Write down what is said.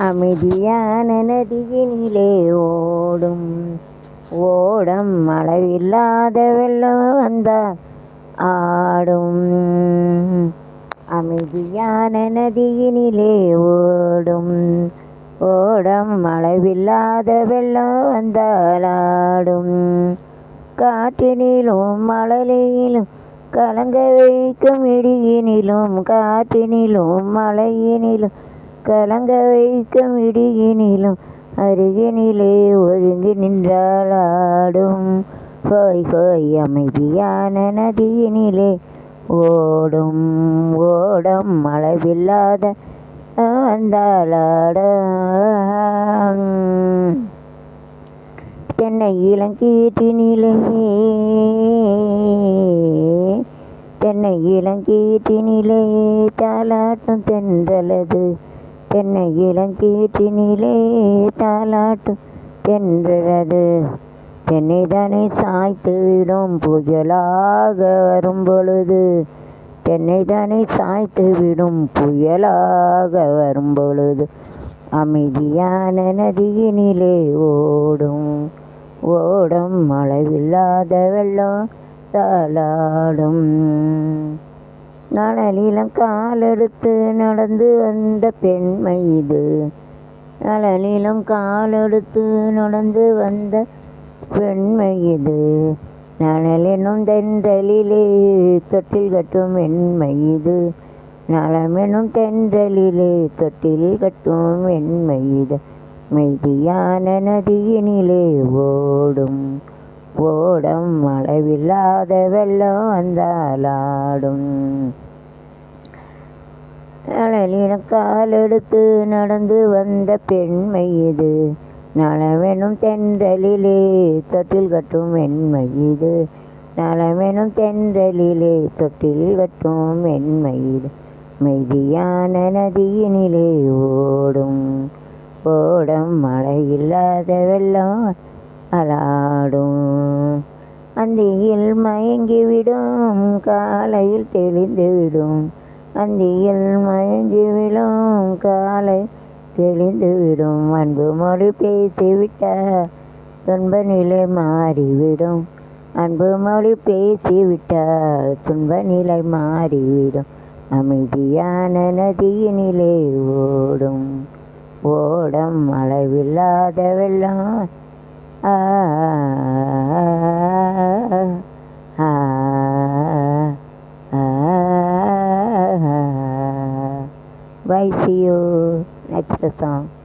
அமைதியான நதியினிலே ஓடும். ஓடம் அளவில்லாத வெள்ளம் வந்தால் ஆடும். அமைதியான நதியினிலே ஓடும். ஓடம் அளவில்லாத வெள்ளம் வந்தால் ஆடும். காற்றினிலும் மழலையிலும் கலங்க வைக்கும் இடியினிலும் காற்றினிலும் மழையினிலும் கலங்க வைக்க இடியினிலும் அருகினிலே ஒதுங்கி நின்றால் ஆடும். ஹோய் ஹோய் அமைதியான நதியினிலே ஓடும் ஓடம் அளவில்லாத வந்தாளாட தென்னை இளங்கீட்டினிலே தென்னை இளங்கீட்டினிலே தாலாட்டும் தென்றலது. தென்னை இளங்கீற்றினிலே தாலாட்டும் தென்றலது தென்னை தானே சாய்த்து விடும் புயலாக வரும் பொழுது தென்னை சாய்த்து விடும் புயலாக வரும் பொழுது அமைதியான நதியினிலே ஓடும் ஓடும் அளவில்லாத வெள்ளம் தாளாடும் நலனிலம் காலெடுத்து நடந்து வந்த பெண்மை இது. நலனிலம் காலெடுத்து நடந்து வந்த பெண்மை இது. நலலெனும் தென்றலிலே தொட்டில் கட்டும் வெண்மை இது. நலமெனும் தென்றலிலே தொட்டில் கட்டும் வெண்மை இது. மெய்தியான நதியினிலே ஓடும் ஓடம் அளவில்லாத வெள்ளம் வந்தாலாடும் நலனின காலெடுத்து நடந்து வந்த பெண்மை இது. நலமெனும் தென்றலிலே தொட்டில் கட்டும் வெண்மை இது. நலமெனும் தென்றலிலே தொட்டில் கட்டும் வெண்மை இது. மெய்தியான நதியினிலே ஓடும். ஓடம் மழை இல்லாத வெள்ளம் அலா அந்தியில் மயங்கிவிடும் காலையில் தெளிந்துவிடும் அந்தியில் மயங்கிவிடும் காலை தெளிந்துவிடும் அன்பு மொழி பேசிவிட்டால் துன்ப நிலை மாறிவிடும். அன்பு மொழி பேசிவிட்டால் துன்ப நிலை மாறிவிடும். அமைதியான நதியினிலே ஓடும். ஓடம் அளவில்லாத வெள்ளம். ஆ Bye, see you next song.